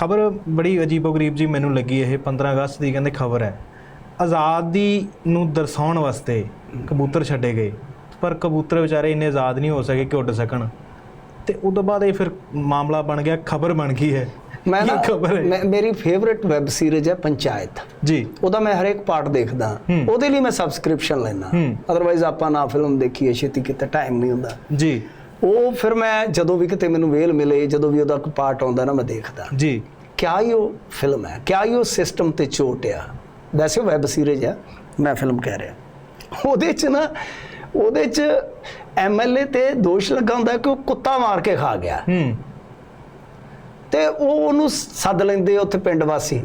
ਖਬਰ ਬੜੀ ਅਜੀਬੋ-ਗਰੀਬ ਜੀ ਮੈਨੂੰ ਲੱਗੀ ਇਹ 15 ਅਗਸਤ ਦੀ ਕਹਿੰਦੇ ਖਬਰ ਹੈ। ਆਜ਼ਾਦੀ ਨੂੰ ਦਰਸਾਉਣ ਵਾਸਤੇ ਕਬੂਤਰ ਛੱਡੇ ਗਏ। ਪਰ ਕਬੂਤਰ ਵਿਚਾਰੇ ਇੰਨੇ ਆਜ਼ਾਦ ਨਹੀਂ ਹੋ ਸਕੇ ਕਿ ਉੱਡ ਸਕਣ। ਤੇ ਉਦੋਂ ਬਾਅਦ ਇਹ ਫਿਰ ਮਾਮਲਾ ਬਣ ਗਿਆ ਖਬਰ ਬਣ ਗਈ ਹੈ। ਮੈਂ ਨਾ ਖਬਰ ਹੈ? ਮੇਰੀ ਫੇਵਰਿਟ ਵੈਬ ਸੀਰੀਜ਼ ਹੈ ਪੰਚਾਇਤ। ਜੀ। ਉਹਦਾ ਮੈਂ ਹਰੇਕ ਪਾਰਟ ਦੇਖਦਾ। ਉਹਦੇ ਲਈ ਮੈਂ ਸਬਸਕ੍ਰਿਪਸ਼ਨ ਲੈਣਾ। ਅਦਰਵਾਈਜ਼ ਆਪਾਂ ਨਾ ਫਿਲਮ ਦੇਖੀਏ ਛੇਤੀ ਕਿਤੇ ਟਾਈਮ ਨਹੀਂ ਹੁੰਦਾ। ਜੀ। ਉਹ ਫਿਰ ਮੈਂ ਜਦੋਂ ਵੀ ਕਿਤੇ ਮੈਨੂੰ ਵੇਲ ਮਿਲੇ ਜਦੋਂ ਵੀ ਉਹਦਾ ਕੋਈ ਪਾਰਟ ਆਉਂਦਾ ਨਾ ਮੈਂ ਦੇਖਦਾ। ਜੀ। ਕਿਆ ਹੀ ਉਹ ਫਿਲਮ ਹੈ? ਕਿਆ ਹੀ ਉਹ ਸਿਸਟਮ ਤੇ ਚੋਟ ਆ? ਵੈਸੇ ਵੈਬ ਸੀਰੀਜ਼ ਆ ਮੈਂ ਫਿਲਮ ਕਹਿ ਰਿਹਾ। ਉਹਦੇ ਚ ਨਾ ਉਹਦੇ ਚ ਐਮਐਲਏ ਤੇ ਦੋਸ਼ ਲੱਗਾ ਹੁੰਦਾ ਕਿ ਉਹ ਕੁੱਤਾ ਮਾਰ ਕੇ ਖਾ ਗਿਆ। ਹੂੰ। ਤੇ ਉਹ ਉਹਨੂੰ ਸੱਦ ਲੈਂਦੇ ਉੱਥੇ ਪਿੰਡ ਵਾਸੀ।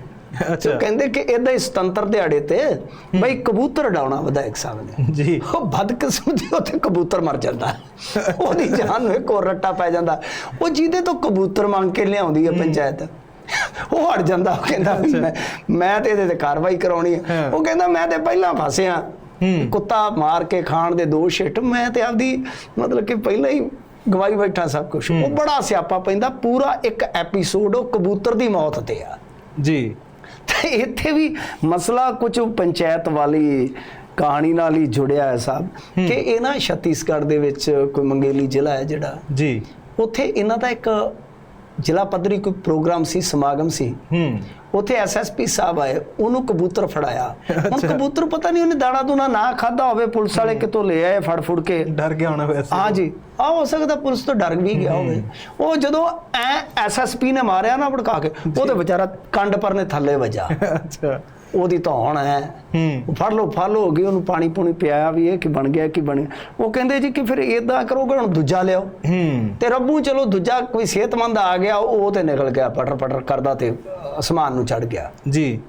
ਅੱਛਾ। ਉਹ ਕਹਿੰਦੇ ਕਿ ਇਦਾਂ ਹੀ ਸੁਤੰਤਰ ਦਿਹਾੜੇ ਤੇ ਬਈ ਕਬੂਤਰ ਉਡਾਉਣਾ ਵਿਧਾਇਕ ਸਾਹਿਬ ਨੇ ਜੀ। ਉਹ ਬਦਕਿਸਮਤੀ ਉੱਥੇ ਕਬੂਤਰ ਮਰ ਜਾਂਦਾ। ਉਹਦੀ ਜਾਨ ਨੂੰ ਇੱਕ ਹੋਰ ਰੱਟਾ ਪੈ ਜਾਂਦਾ। ਉਹ ਜਿਹਦੇ ਤੋਂ ਕਬੂਤਰ ਮੰਗ ਕੇ ਲਿਆਉਂਦੀ ਹੈ। ਪੰਚਾਇਤ ਉਹ ਹਟ ਜਾਂਦਾ। ਉਹ ਕਹਿੰਦਾ ਮੈਂ ਮੈਂ ਤੇ ਇਹਦੇ ਤੇ ਕਾਰਵਾਈ ਕਰਾਉਣੀ ਹੈ। ਉਹ ਕਹਿੰਦਾ ਮੈਂ ਤੇ ਪਹਿਲਾਂ ਫਸਿਆ। ਕੁੱਤਾ ਮਾਰ ਕੇ ਖਾਣ ਦੇ ਦੋਸ਼ ਹੇਠ ਮੈਂ ਤੇ ਆਪਦੀ ਮਤਲਬ ਕਿ ਪਹਿਲਾਂ ਹੀ ਗਵਾਈ ਬੈਠਾ ਸਭ ਕੁਝ ਉਹ ਬੜਾ ਸਿਆਪਾ ਪੈਂਦਾ। ਪੂਰਾ ਇੱਕ ਐਪੀਸੋਡ ਉਹ ਕਬੂਤਰ ਦੀ ਮੌਤ ਤੇ ਆ। ਜੀ। ਤੇ ਇੱਥੇ ਵੀ ਮਸਲਾ ਕੁਝ ਪੰਚਾਇਤ ਵਾਲੀ ਕਹਾਣੀ ਨਾਲ ਹੀ ਜੁੜਿਆ ਹੈ ਸਾਹਿਬ ਕਿ ਇਹ ਨਾ ਛੱਤੀਸਗੜ੍ਹ ਦੇ ਵਿੱਚ ਕੋਈ ਮੰਗੇਲੀ ਜ਼ਿਲ੍ਹਾ ਹੈ ਜਿਹੜਾ। ਜੀ। ਉੱਥੇ ਇਹਨਾਂ ਦਾ ਇੱਕ ਜ਼ਿਲ੍ਹਾ ਪੱਧਰੀ ਕੋਈ ਪ੍ਰੋਗਰਾਮ ਸੀ ਸਮਾਗਮ ਸੀ। ਹੂੰ। ਉੱਥੇ ਐਸਐਸਪੀ ਸਾਹਿਬ ਆਏ ਉਹਨੂੰ ਕਬੂਤਰ ਫੜਾਇਆ। ਹੁਣ ਕਬੂਤਰ ਪਤਾ ਨਹੀਂ ਉਹਨੇ ਦਾਣਾ ਦੂਣਾ ਨਾ ਖਾਦਾ ਹੋਵੇ ਪੁਲਿਸ ਵਾਲੇ ਕਿਤੋਂ ਲੈ ਆਏ ਫੜ ਫੁੜ ਕੇ। ਡਰ ਗਿਆ ਹੋਣਾ ਵੈਸੇ। ਹਾਂ ਜੀ। ਆ ਹੋ ਸਕਦਾ ਪੁਲਿਸ ਤੋਂ ਡਰ ਵੀ ਗਿਆ ਹੋਵੇ। ਉਹ ਜਦੋਂ ਐ ਐਸਐਸਪੀ ਨੇ ਮਾਰਿਆ ਨਾ ਭੜਕਾ ਕੇ ਉਹਦੇ ਵਿਚਾਰਾ ਕੰਡ ਪਰ ਨੇ ਥੱਲੇ ਵੱਜਾ। ਅੱਛਾ। ਉਹਦੀ ਧੌਣ ਹੈ। ਫੜ ਲਓ ਫੜ ਲਓ ਹੋ ਗਈ ਉਹਨੂੰ ਪਾਣੀ ਪੂਣੀ ਪਿਆਇਆ ਵੀ ਇਹ ਕਿ ਬਣ ਗਿਆ ਕਿ ਬਣ ਗਿਆ। ਉਹ ਕਹਿੰਦੇ ਜੀ ਕਿ ਫਿਰ ਇਦਾਂ ਕਰੋਗੇ ਹੁਣ ਦੂਜਾ ਲਿਆਓ। ਹੂੰ। ਤੇ ਰੱਬੂ ਚਲੋ ਦੂਜਾ ਕੋਈ ਸਿਹਤਮੰਦ ਆ ਗਿਆ ਉਹ ਤੇ ਨਿਕਲ ਗਿਆ ਪਟਰ ਪਟਰ ਕਰਦਾ ਤੇ ਅਸਮਾਨ ਨੂੰ ਚੜ ਗਿਆ। ਜੀ।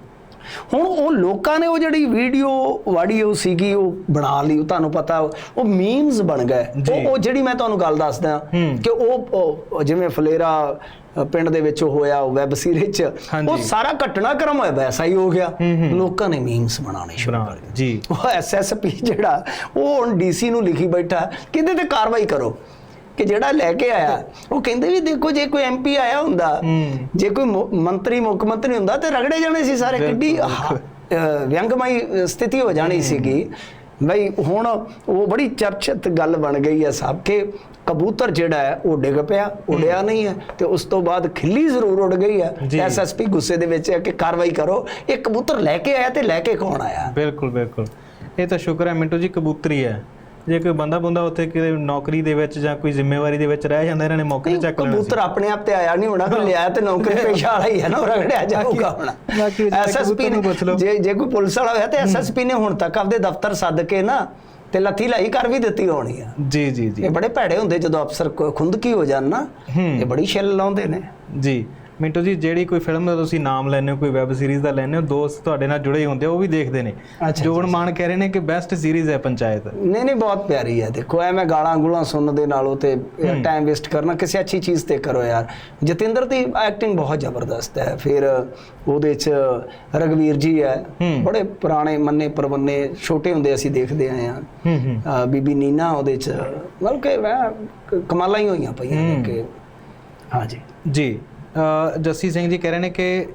ਹੁਣ ਉਹ ਲੋਕਾਂ ਨੇ ਉਹ ਜਿਹੜੀ ਵੀਡੀਓ ਵਾਡੀਓ ਸੀਗੀ ਉਹ ਬਣਾ ਲਈ ਉਹ ਤੁਹਾਨੂੰ ਪਤਾ ਉਹ ਮੀਮਸ ਬਣ ਗਏ। ਉਹ ਉਹ ਜਿਹੜੀ ਮੈਂ ਤੁਹਾਨੂੰ ਗੱਲ ਦੱਸਦਾ ਹੂੰ। ਕਿ ਉਹ ਜਿਵੇਂ ਫਲੇਰਾ ਪਿੰਡ ਦੇ ਵਿੱਚ ਹੋਇਆ ਵੈਬ ਸੀਰੀਜ਼ ਚ। ਉਹ ਸਾਰਾ ਘਟਨਾਕ੍ਰਮ ਹੋਇਆ ਵੈਸਾ ਹੀ ਹੋ ਗਿਆ ਹੂੰ, ਹੂੰ। ਲੋਕਾਂ ਨੇ ਮੀਮਸ ਬਣਾਉਣੇ ਸ਼ੁਰੂ ਕਰ ਦਿੱਤੇ ਜੀ ਉਹ ਐਸਐਸਪੀ ਜਿਹੜਾ ਉਹ ਹੁਣ ਡੀਸੀ ਨੂੰ ਲਿਖੀ ਬੈਠਾ ਕਿਹਦੇ ਤੇ ਕਾਰਵਾਈ ਕਰੋ ਕਿ ਜਿਹੜਾ ਲੈ ਕੇ ਆਇਆ ਉਹ ਕਹਿੰਦੇ ਵੀ ਦੇਖੋ ਜੇ ਕੋਈ ਐਮਪੀ ਆਇਆ ਹੁੰਦਾ। ਜੇ ਕੋਈ ਮੰਤਰੀ ਮੁੱਖ ਮੰਤਰੀ ਹੁੰਦਾ ਤੇ ਰਗੜੇ ਜਾਣੇ ਸੀ ਸਾਰੇ ਕਿੱਡੀ ਵਿਅੰਗਮਈ ਸਥਿਤੀ ਹੋ ਜਾਣੀ ਸੀਗੀ। ਬਈ ਹੁਣ ਉਹ ਬੜੀ ਚਰਚਿਤ ਗੱਲ ਬਣ ਗਈ ਹੈ ਸਭ ਕਿ ਕਬੂਤਰ ਜਿਹੜਾ ਹੈ ਉਹ ਡਿੱਗ ਪਿਆ ਉੜਿਆ ਨਹੀਂ ਹੈ ਤੇ ਉਸ ਤੋਂ ਬਾਅਦ ਖਿੱਲੀ ਜ਼ਰੂਰ ਉੜ ਗਈ ਹੈ। ਐਸਐਸਪੀ ਗੁੱਸੇ ਦੇ ਵਿੱਚ ਹੈ ਕਿ ਕਾਰਵਾਈ ਕਰੋ। ਇਹ ਕਬੂਤਰ ਲੈ ਕੇ ਆਇਆ ਤੇ ਲੈ ਕੇ ਕੌਣ ਆਇਆ? ਬਿਲਕੁਲ ਬਿਲਕੁਲ। ਇਹ ਤਾਂ ਸ਼ੁਕਰ ਹੈ ਮਿੰਟੂ ਜੀ ਕਬੂਤਰੀ ਹੈ। ਜੇ ਕੋਈ ਬੰਦਾ ਬੰਦਾ ਉੱਥੇ ਕਿਤੇ ਨੌਕਰੀ ਦੇ ਵਿੱਚ ਜਾਂ ਕੋਈ ਜ਼ਿੰਮੇਵਾਰੀ ਦੇ ਵਿੱਚ ਰਹਿ ਜਾਂਦਾ ਇਹਨਾਂ ਨੇ ਮੌਕੇ ਤੇ ਚੱਕ ਲੈਣਾ ਕਬੂਤਰ ਆਪਣੇ ਆਪ ਤੇ ਆਇਆ ਨਹੀਂ ਹੋਣਾ ਕੋਈ ਲਿਆ ਤੇ ਨੌਕਰੀ ਪੇਸ਼ਾ ਵਾਲਾ ਹੀ ਹੈ ਨਾ ਉਹ ਰਗੜਿਆ ਜਾਊਗਾ ਹੁਣ ਐਸਐਸਪੀ ਨੂੰ ਪੁੱਛ ਲਓ। ਜੇ ਜੇ ਕੋਈ ਪੁਲਿਸ ਵਾਲਾ ਹੋਇਆ ਤੇ ਐਸਐਸਪੀ ਨੇ ਹੁਣ ਤੱਕ ਆਪਦੇ ਦਫ਼ਤਰ ਸੱਦ ਕੇ ਨਾ ਤੇ ਲੱਥੀ ਲਾਈ ਕਰ ਵੀ ਦਿੱਤੀ ਹੋਣੀ ਆ। ਜੀ ਜੀ ਜੀ। ਇਹ ਬੜੇ ਭੈੜੇ ਹੁੰਦੇ ਜਦੋਂ ਅਫਸਰ ਖੁੰਦਕੀ ਹੋ ਜਾਣ ਨਾ। ਇਹ ਬੜੀ ਛਿੱਲ ਲਾਉਂਦੇ ਨੇ। ਜੀ। ਮਿੰਟੂ ਜੀ ਜਿਹੜੀ ਕੋਈ ਫਿਲਮ ਦਾ ਤੁਸੀਂ ਨਾਮ ਲੈਂਦੇ ਹੋ ਕੋਈ ਵੈਬ ਸੀਰੀਜ਼ ਦਾ ਲੈਂਦੇ ਹੋ ਦੋਸਤ ਤੁਹਾਡੇ ਨਾਲ ਜੁੜੇ ਹੁੰਦੇ ਆ, ਉਹ ਵੀ ਦੇਖਦੇ ਨੇ। ਜੋਨ ਮਾਨ ਕਹਿ ਰਹੇ ਨੇ ਕਿ ਬੈਸਟ ਸੀਰੀਜ਼ ਹੈ ਪੰਚਾਇਤ। ਨਹੀਂ ਨਹੀਂ ਬਹੁਤ ਪਿਆਰੀ ਹੈ। ਦੇਖੋ ਐਵੇਂ ਗਾਲਾਂ ਗੁਲਾਂ ਸੁਣਨ ਦੇ ਨਾਲੋਂ ਤੇ ਟਾਈਮ ਵੇਸਟ ਕਰਨਾ ਕਿਸੇ ਅੱਛੀ ਚੀਜ਼ ਤੇ ਕਰੋ ਯਾਰ। ਜਤਿੰਦਰ ਦੀ ਐਕਟਿੰਗ ਬਹੁਤ ਜ਼ਬਰਦਸਤ ਹੈ। ਫਿਰ ਉਹਦੇ ਚ ਰਗਵੀਰ ਜੀ ਹੈ। ਬੜੇ ਪੁਰਾਣੇ ਮੰਨੇ ਪਰਵੰਨੇ ਛੋਟੇ ਹੁੰਦੇ ਅਸੀਂ ਦੇਖਦੇ ਆਏ ਅਹ ਬੀਬੀ ਨੀਨਾ ਉਹਦੇ ਚ ਮਤਲਬ ਕਿ ਮੈਂ ਕ- ਕਮਾਲਾਂ ਹੀ ਹੋਈਆਂ ਪਈਆਂ। ਕਿ ਹਾਂਜੀ। ਜੀ। ਜੱਸੀ ਸਿੰਘ ਜੀ ਕਹਿ ਰਹੇ ਨੇ ਕਿ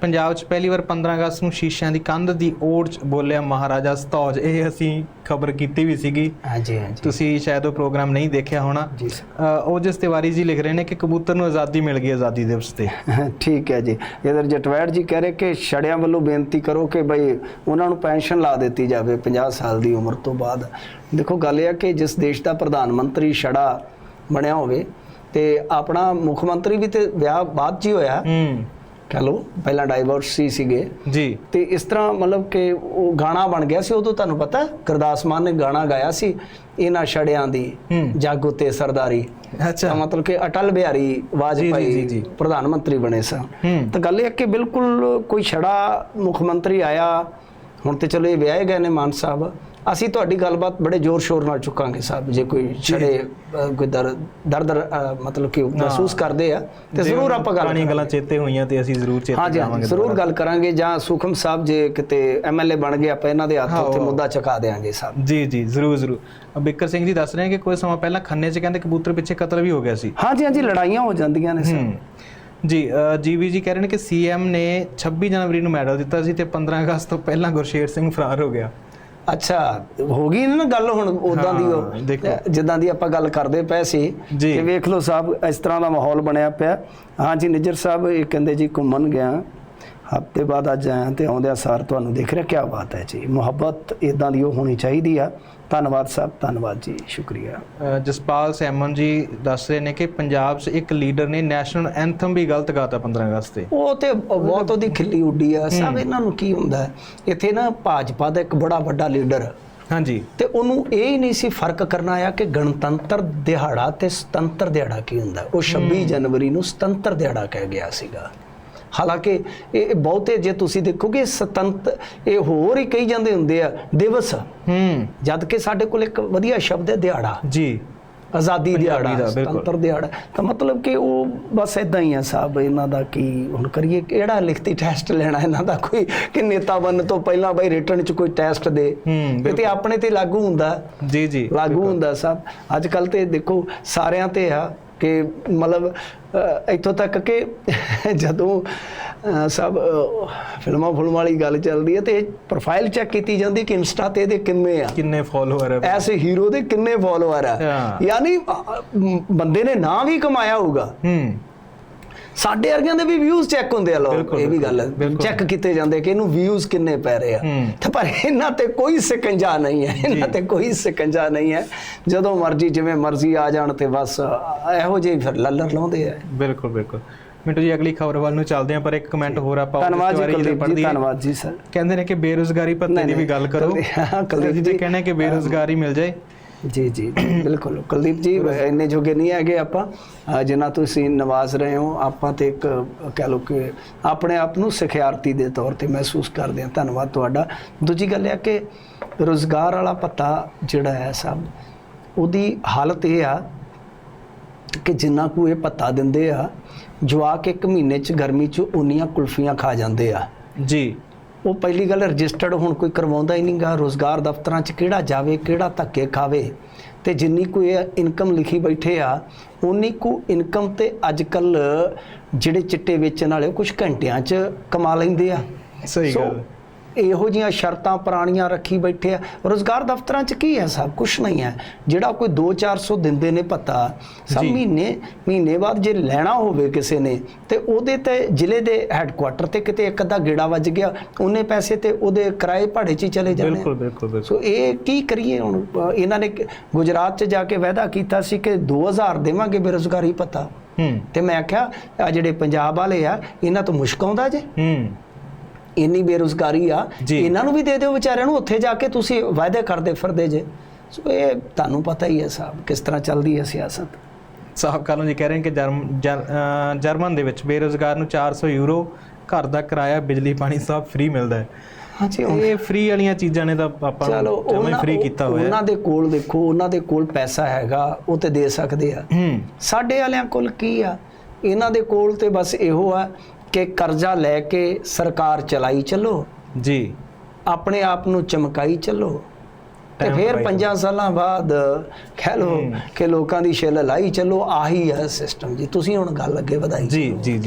ਪੰਜਾਬ 'ਚ ਪਹਿਲੀ ਵਾਰ 15 ਅਗਸਤ ਨੂੰ ਸ਼ੀਸ਼ਿਆਂ ਦੀ ਕੰਧ ਦੀ ਓੜ 'ਚ ਬੋਲਿਆ ਮਹਾਰਾਜਾ ਸਤੌਜ। ਇਹ ਅਸੀਂ ਖਬਰ ਕੀਤੀ ਵੀ ਸੀਗੀ। ਹਾਂਜੀ ਹਾਂਜੀ। ਤੁਸੀਂ ਸ਼ਾਇਦ ਉਹ ਪ੍ਰੋਗਰਾਮ ਨਹੀਂ ਦੇਖਿਆ ਹੋਣਾ। ਉਹ ਜਿਸ ਤਿਵਾਰੀ ਜੀ ਲਿਖ ਰਹੇ ਨੇ ਕਿ ਕਬੂਤਰ ਨੂੰ ਆਜ਼ਾਦੀ ਮਿਲ ਗਈ ਆਜ਼ਾਦੀ ਦਿਵਸ ਤੇ। ਠੀਕ ਹੈ ਜੀ। ਇਧਰ ਜਟਵੈੜ ਜੀ ਕਹਿ ਰਹੇ ਕਿ ਛੜਿਆਂ ਵੱਲੋਂ ਬੇਨਤੀ ਕਰੋ ਕਿ ਬਈ ਉਹਨਾਂ ਨੂੰ ਪੈਨਸ਼ਨ ਲਾ ਦਿੱਤੀ ਜਾਵੇ 50 ਸਾਲ ਦੀ ਉਮਰ ਤੋਂ ਬਾਅਦ। ਦੇਖੋ ਗੱਲ ਇਹ ਹੈ ਕਿ ਜਿਸ ਦੇਸ਼ ਦਾ ਪ੍ਰਧਾਨ ਮੰਤਰੀ ਛੜਾ ਬਣਿਆ ਹੋਵੇ ਤੇ ਆਪਣਾ ਮੁੱਖ ਮੰਤਰੀ ਵੀ ਤੇ ਵਿਆਹ ਬਾਅਦ 'ਚ ਹੀ ਹੋਇਆ। ਹੂੰ। ਕਹ ਲੋ ਪਹਿਲਾਂ ਡਾਈਵੋਰਸ ਸੀ ਸੀਗੇ। ਜੀ। ਤੇ ਇਸ ਤਰ੍ਹਾਂ ਮਤਲਬ ਕਿ ਉਹ ਗਾਣਾ ਬਣ ਗਿਆ ਸੀ ਉਦੋਂ ਤੁਹਾਨੂੰ ਪਤਾ ਗੁਰਦਾਸ ਮਾਨ ਨੇ ਗਾਣਾ ਗਾਇਆ ਸੀ ਇਹਨਾਂ ਛੜਿਆਂ ਦੀ। ਜਾਗੋ ਤੇ ਸਰਦਾਰੀ। ਅੱਛਾ। ਮਤਲਬ ਕਿ ਅਟਲ ਬਿਹਾਰੀ ਜੀ, ਜੀ, ਜੀ, ਵਾਜਪਾਈ। ਪ੍ਰਧਾਨ ਮੰਤਰੀ ਬਣੇ ਸਨ। ਤਾਂ ਗੱਲ ਇਹ ਕਿ ਬਿਲਕੁਲ ਕੋਈ ਛੜਾ ਮੁੱਖ ਮੰਤਰੀ ਆਇਆ ਹੁਣ ਤੇ ਚਲੋ ਇਹ ਵਿਆਹੇ ਗਏ ਨੇ ਮਾਨ ਸਾਹਿਬ। ਅਸੀਂ ਤੁਹਾਡੀ ਗੱਲਬਾਤ ਬੜੇ ਜ਼ੋਰ ਸ਼ੋਰ ਨਾਲ ਚੁੱਕਾਂਗੇ ਸਾਹਿਬ ਜੇ ਕੋਈ ਛੜੇ ਕੋਈ ਦਰ ਦਰ ਦਰ ਅ, ਮਤਲਬ ਕਿ ਮਹਿਸੂਸ ਕਰਦੇ ਆ ਤੇ ਜ਼ਰੂਰ ਆਪਾਂ ਗੱਲ ਪੁਰਾਣੀਆਂ ਗੱਲਾਂ ਕਰਾਂਗੇ। ਚੇਤੇ ਹੋਈਆਂ ਤੇ ਅਸੀਂ ਜ਼ਰੂਰ ਚੇਤੇ ਹਾਂਜੀ ਹਾਂਜੀ ਕਰਾਵਾਂਗੇ ਜ਼ਰੂਰ। ਗੱਲ ਕਰਾਂਗੇ ਜਾਂ ਸੁਖਮ ਸਾਹਿਬ ਜੇ ਕਿਤੇ ਐਮਐਲਏ ਬਣ ਗਏ ਆਪਾਂ ਇਹਨਾਂ ਦੇ ਹੱਥ ਹਾਂ, ਉੱਤੇ ਮੁੱਦਾ ਚੁਕਾ ਦੇਾਂਗੇ ਸਾਹਿਬ। ਜੀ ਜੀ ਜ਼ਰੂਰ ਜ਼ਰੂਰ। ਬਿੱਕਰ ਸਿੰਘ ਜੀ ਦੱਸ ਰਹੇ ਕਿ ਕੁਝ ਸਮਾਂ ਪਹਿਲਾਂ ਖੰਨੇ 'ਚ ਕਹਿੰਦੇ ਕਬੂਤਰ ਪਿੱਛੇ ਕਤਲ ਵੀ ਹੋ ਗਿਆ ਸੀ। ਹਾਂਜੀ ਹਾਂਜੀ ਲੜਾਈਆਂ ਹੋ ਜਾਂਦੀਆਂ ਨੇ ਸਰ। ਹੂੰ। ਜੀ ਜੀਵੀ ਜੀ ਕਹਿ ਰਹੇ ਨੇ ਕਿ ਸੀਐਮ ਨੇ 26 ਜਨਵਰੀ ਨੂੰ ਮੈਡਲ ਦਿੱਤਾ ਸੀ ਤੇ 15 ਅਗਸਤ ਤੋਂ ਪਹਿਲਾਂ ਗੁਰਸ਼ੇਰ ਸਿੰਘ ਫਰਾਰ ਹੋ ਗਿਆ। ਅੱਛਾ ਹੋ ਗਈ ਨਾ ਗੱਲ ਹੁਣ ਉਦਾਂ ਦੀ ਉਹ। ਜਿੱਦਾਂ ਦੀ ਆਪਾਂ ਗੱਲ ਕਰਦੇ ਪਏ ਸੀ। ਤੇ ਵੇਖ ਲਓ ਸਾਹਿਬ ਇਸ ਤਰ੍ਹਾਂ ਦਾ ਮਾਹੌਲ ਬਣਿਆ ਪਿਆ ਹਾਂਜੀ ਨਿੱਜਰ ਸਾਹਿਬ ਇਹ ਕਹਿੰਦੇ ਜੀ ਘੁੰਮਣ ਗਿਆ ਹਫ਼ਤੇ ਬਾਅਦ ਅੱਜ ਆਇਆ ਤੇ ਆਉਂਦਿਆਂ ਸਾਰ ਤੁਹਾਨੂੰ ਦਿਖ ਰਿਹਾ ਕੀ ਬਾਤ ਹੈ ਜੀ। ਮੁਹੱਬਤ ਇਦਾਂ ਦੀ ਉਹ ਹੋਣੀ ਚਾਹੀਦੀ ਆ। ਧੰਨਵਾਦ ਸਾਹਿਬ ਧੰਨਵਾਦ ਜੀ ਸ਼ੁਕਰੀਆ। ਜਸਪਾਲ ਸੈਮਨ ਜੀ ਦੱਸ ਰਹੇ ਨੇ ਕਿ ਪੰਜਾਬ 'ਚ ਇੱਕ ਲੀਡਰ ਨੇ ਨੈਸ਼ਨਲ ਐਂਥਮ ਵੀ ਗਲਤ ਗਾਤਾ 15 ਅਗਸਤ ਤੇ। ਉਹ ਤੇ ਬਹੁਤ ਉਹਦੀ ਖਿੱਲੀ ਉੱਡੀ ਆ। ਸਭ ਇਹਨਾਂ ਨੂੰ ਕੀ ਹੁੰਦਾ? ਇੱਥੇ ਨਾ ਭਾਜਪਾ ਦਾ ਇੱਕ ਬੜਾ ਵੱਡਾ ਲੀਡਰ। ਹਾਂਜੀ। ਤੇ ਉਹਨੂੰ ਇਹ ਹੀ ਨਹੀਂ ਸੀ ਫ਼ਰਕ ਕਰਨਾ ਆਇਆ ਕਿ ਗਣਤੰਤਰ ਦਿਹਾੜਾ ਤੇ ਸੁਤੰਤਰ ਦਿਹਾੜਾ ਕੀ ਹੁੰਦਾ। ਉਹ 26 ਜਨਵਰੀ ਨੂੰ ਸੁਤੰਤਰ ਦਿਹਾੜਾ ਕਹਿ ਗਿਆ ਸੀਗਾ। ਹਾਲਾਂਕਿ ਇਹ ਬਹੁਤੇ ਜੇ ਤੁਸੀਂ ਦੇਖੋਗੇ ਸੁਤੰਤਰ ਇਹ ਹੋਰ ਹੀ ਕਹੀ ਜਾਂਦੇ ਹੁੰਦੇ ਆ ਦਿਵਸ। ਹੂੰ। ਜਦ ਕਿ ਸਾਡੇ ਕੋਲ ਇੱਕ ਵਧੀਆ ਸ਼ਬਦ ਹੈ ਦਿਹਾੜਾ। ਜੀ। ਆਜ਼ਾਦੀ ਦਿਹਾੜਾ। ਸੁਤੰਤਰ ਦਿਹਾੜਾ। ਤਾਂ ਮਤਲਬ ਕਿ ਉਹ ਬਸ ਇਦਾਂ ਹੀ ਆ ਸਾਹਿਬ ਇਹਨਾਂ ਦਾ ਕੀ ਹੁਣ ਕਰੀਏ ਕਿਹੜਾ ਲਿਖਤੀ ਟੈਸਟ ਲੈਣਾ ਇਹਨਾਂ ਦਾ? ਕੋਈ ਕਿ ਨੇਤਾ ਬਣਨ ਤੋਂ ਪਹਿਲਾਂ ਬਈ ਰਿਟਰਨ ਚ ਕੋਈ ਟੈਸਟ ਦੇ। ਇਹ ਤੇ ਆਪਣੇ ਤੇ ਲਾਗੂ ਹੁੰਦਾ। ਜੀ ਜੀ ਲਾਗੂ ਹੁੰਦਾ ਸਭ ਅੱਜ ਕੱਲ ਤੇ ਦੇਖੋ ਸਾਰਿਆਂ ਤੇ ਆ। ਕਿ ਮਤਲਬ ਇੱਥੋਂ ਤੱਕ ਕਿ ਜਦੋਂ ਸਭ ਫਿਲਮਾਂ ਫੁਲਮਾਂ ਵਾਲੀ ਗੱਲ ਚੱਲਦੀ ਹੈ ਤੇ ਪ੍ਰੋਫਾਈਲ ਚੈੱਕ ਕੀਤੀ ਜਾਂਦੀ ਕਿ ਇੰਸਟਾ ਤੇ ਇਹਦੇ ਕਿੰਨੇ ਆ। ਕਿੰਨੇ ਫਾਲੋਅਰ ਹੈ ਐਸੇ ਹੀਰੋ ਦੇ ਕਿੰਨੇ ਫਾਲੋਅਰ ਆ। ਯਾਨੀ ਬੰਦੇ ਨੇ ਨਾਂ ਵੀ ਕਮਾਇਆ ਹੋਊਗਾ। ਹੂੰ। ਸਾਡੇ ਵਰਗਿਆਂ ਦੇ ਵੀ ਵਿਊਜ਼ ਚੈੱਕ ਹੁੰਦੇ ਆ ਲੋ ਬਿਲਕੁਲ, ਇਹ ਵੀ ਗੱਲ ਹੈ। ਚੈੱਕ ਕੀਤੇ ਜਾਂਦੇ ਕਿ ਇਹਨੂੰ ਵਿਊਜ਼ ਕਿੰਨੇ ਪੈ ਰਹੇ ਆ। ਤੇ ਪਰ ਇਹਨਾਂ ਤੇ ਕੋਈ ਸਿਕੰਜਾ ਨਹੀਂ ਹੈ ਇਹਨਾਂ ਤੇ ਕੋਈ ਸਿਕੰਜਾ ਨਹੀਂ ਹੈ। ਜਦੋਂ ਮਰਜ਼ੀ ਜਿਵੇਂ ਮਰਜ਼ੀ ਆ ਜਾਣ ਤੇ ਬਸ ਇਹੋ ਜਿਹੇ ਫਿਰ ਲੱਲਰ ਲਾਉਂਦੇ ਆ। ਬਿਲਕੁਲ ਬਿਲਕੁਲ। ਮਿੰਟੂ ਜੀ ਅਗਲੀ ਖਬਰ ਵੱਲ ਨੂੰ ਚੱਲਦੇ ਹਾਂ ਪਰ ਇੱਕ ਕਮੈਂਟ ਹੋਰ ਆਪਾਂ ਧੰਨਵਾਦ ਜੀ ਕੁਲਦੀਪ ਜੀ। ਧੰਨਵਾਦ ਜੀ ਸਰ। ਕਹਿੰਦੇ ਨੇ ਕਿ ਬੇਰੋਜ਼ਗਾਰੀ ਭੱਤੇ ਦੀ ਵੀ ਗੱਲ ਕਰੋ। ਕੁਲਦੀਪ- ਜੀ। ਕਹਿੰਦੇ ਕਿ ਬੇਰੋਜ਼ਗਾਰੀ ਮਿਲ ਜਾਏ। ਜੀ ਜੀ ਬਿਲਕੁਲ। ਕੁਲਦੀਪ ਜੀ, ਇੰਨੇ ਜੋਗੇ ਨਹੀਂ ਹੈਗੇ ਆਪਾਂ। ਜਿੰਨਾ ਤੁਸੀਂ ਨਵਾਜ਼ ਰਹੇ ਹੋ, ਆਪਾਂ ਤੇ ਇੱਕ, ਕਹਿ ਲਓ ਕਿ ਆਪਣੇ ਆਪ ਨੂੰ ਸਿਖਿਆਰਤੀ ਦੇ ਤੌਰ ਤੇ ਮਹਿਸੂਸ ਕਰਦੇ ਹਾਂ। ਧੰਨਵਾਦ ਤੁਹਾਡਾ। ਦੂਜੀ ਗੱਲ ਇਹ ਹੈ ਕਿ ਰੋਜ਼ਗਾਰ ਵਾਲਾ ਪੱਤਾ ਜਿਹੜਾ ਹੈ ਸਭ, ਉਹਦੀ ਹਾਲਤ ਇਹ ਆ ਕਿ ਜਿੰਨਾ ਕੁ ਇਹ ਪੱਤਾ ਦਿੰਦੇ ਆ, ਜਵਾਕ ਇੱਕ ਮਹੀਨੇ ਚ ਗਰਮੀ ਚ ਉਨੀਆਂ ਕੁਲਫੀਆਂ ਖਾ ਜਾਂਦੇ ਆ। ਜੀ। ਉਹ ਪਹਿਲੀ ਗੱਲ ਰਜਿਸਟਰਡ ਹੁਣ ਕੋਈ ਕਰਵਾਉਂਦਾ ਹੀ ਨਹੀਂਗਾ ਰੋਜ਼ਗਾਰ ਦਫ਼ਤਰਾਂ 'ਚ ਕਿਹੜਾ ਜਾਵੇ ਕਿਹੜਾ ਧੱਕੇ ਖਾਵੇ? ਤੇ ਜਿੰਨੀ ਕੋਈ ਇਨਕਮ ਲਿਖੀ ਬੈਠੇ ਆ ਉਨੀ ਕੁ ਇਨਕਮ ਤੇ ਅੱਜ ਕੱਲ ਜਿਹੜੇ ਚਿੱਟੇ ਵੇਚਣ ਵਾਲੇ ਕੁਝ ਘੰਟਿਆਂ 'ਚ ਕਮਾ ਲੈਂਦੇ ਆ। ਸਹੀ ਗੱਲ ਇਹੋ ਜੀਆਂ ਸ਼ਰਤਾਂ ਪੁਰਾਣੀਆਂ ਰੱਖੀ ਬੈਠੇ ਆ। ਰੋਜ਼ਗਾਰ ਦਫ਼ਤਰਾਂ 'ਚ ਕੀ ਹੈ? ਸਭ ਕੁਝ ਨਹੀਂ ਹੈ। ਜਿਹੜਾ ਕੋਈ 2-400 ਦਿੰਦੇ ਨੇ ਪਤਾ ਸਭ। ਮਹੀਨੇ ਮਹੀਨੇ ਬਾਅਦ ਜੇ ਲੈਣਾ ਹੋਵੇ ਕਿਸੇ ਨੇ ਤੇ ਉਹਦੇ ਤੇ ਜ਼ਿਲ੍ਹੇ ਦੇ ਹੈੱਡਕੁਆਟਰ ਤੇ ਕਿਤੇ ਇੱਕ ਅੱਧਾ ਗੇੜਾ ਵੱਜ ਗਿਆ ਉਹਨੇ ਪੈਸੇ ਤੇ ਉਹਦੇ ਕਿਰਾਏ ਭਾੜੇ 'ਚ ਹੀ ਚਲੇ ਜਾਣੇ ਬਿਲਕੁਲ ਬਿਲਕੁਲ ਸੋ ਇਹ ਕੀ ਕਰੀਏ ਹੁਣ? ਇਹਨਾਂ ਨੇ ਗੁਜਰਾਤ 'ਚ ਜਾ ਕੇ ਵਾਅਦਾ ਕੀਤਾ ਸੀ ਕਿ 2000 ਦੇਵਾਂਗੇ ਬੇਰੁਜ਼ਗਾਰੀ ਪਤਾ ਹੂੰ। ਤੇ ਮੈਂ ਆਖਿਆ ਆ ਜਿਹੜੇ ਪੰਜਾਬ ਵਾਲੇ ਆ ਇਹਨਾਂ ਤੋਂ ਮੁਸ਼ਕ ਆਉਂਦਾ ਜੇ? ਹੂੰ। ਇੰਨੀ ਬੇਰੁਜ਼ਗਾਰੀ ਆ। ਇਹਨਾਂ ਨੂੰ ਵੀ ਦੇ ਦਿਓ ਵਿਚਾਰਿਆਂ ਨੂੰ ਉੱਥੇ ਜਾ ਕੇ ਤੁਸੀਂ ਵਾਅਦੇ ਕਰਦੇ ਫਿਰਦੇ ਜੇ। ਸੋ ਇਹ ਤੁਹਾਨੂੰ ਪਤਾ ਹੀ ਹੈ ਸਾਹਿਬ ਕਿਸ ਤਰ੍ਹਾਂ ਚੱਲਦੀ ਹੈ ਸਿਆਸਤ। ਸਾਹਿਬ ਕਾਲੋਂ ਜੀ ਕਹਿ ਰਹੇ ਕਿ ਜਰਮਨ ਦੇ ਵਿੱਚ ਬੇਰੋਜ਼ਗਾਰ ਨੂੰ 400 ਯੂਰੋ ਘਰ ਦਾ ਕਿਰਾਇਆ ਬਿਜਲੀ ਪਾਣੀ ਸਭ ਫ੍ਰੀ ਮਿਲਦਾ ਹੈ। ਹਾਂਜੀ ਇਹ ਫ੍ਰੀ ਵਾਲੀਆਂ ਚੀਜ਼ਾਂ ਨੇ ਤਾਂ ਆਪਾਂ ਚਲੋ ਉਹਨਾਂ ਫ੍ਰੀ ਕੀਤਾ ਹੋਇਆ ਉਹਨਾਂ ਦੇ ਕੋਲ ਦੇਖੋ ਉਹਨਾਂ ਦੇ ਕੋਲ ਪੈਸਾ ਹੈਗਾ ਉਹ ਤੇ ਦੇ ਸਕਦੇ ਆ। ਸਾਡੇ ਵਾਲਿਆਂ ਕੋਲ ਕੀ ਆ? ਇਹਨਾਂ ਦੇ ਕੋਲ ਤੇ ਬਸ ਇਹੋ ਆ ਕਿ ਕਰਜ਼ਾ ਲੈ ਕੇ ਸਰਕਾਰ ਚਲਾਈ ਚੱਲੋ। ਜੀ। ਆਪਣੇ ਆਪ ਨੂੰ ਚਮਕਾਈ ਚੱਲੋ। ਤੇ ਫਿਰ ਪਾਈ ਪੰਜਾਂ ਸਾਲਾਂ ਬਾਅਦ ਕਹਿ ਲਓ ਕਿ ਲੋਕਾਂ ਦੀ ਛਿੱਲ ਲਾਈ ਚੱਲੋ ਆਹੀ ਹੈ ਸਿਸਟਮ ਜੀ। ਤੁਸੀਂ ਹੁਣ ਗੱਲ ਅੱਗੇ ਵਧਾਈ ਜੀ ਜੀ।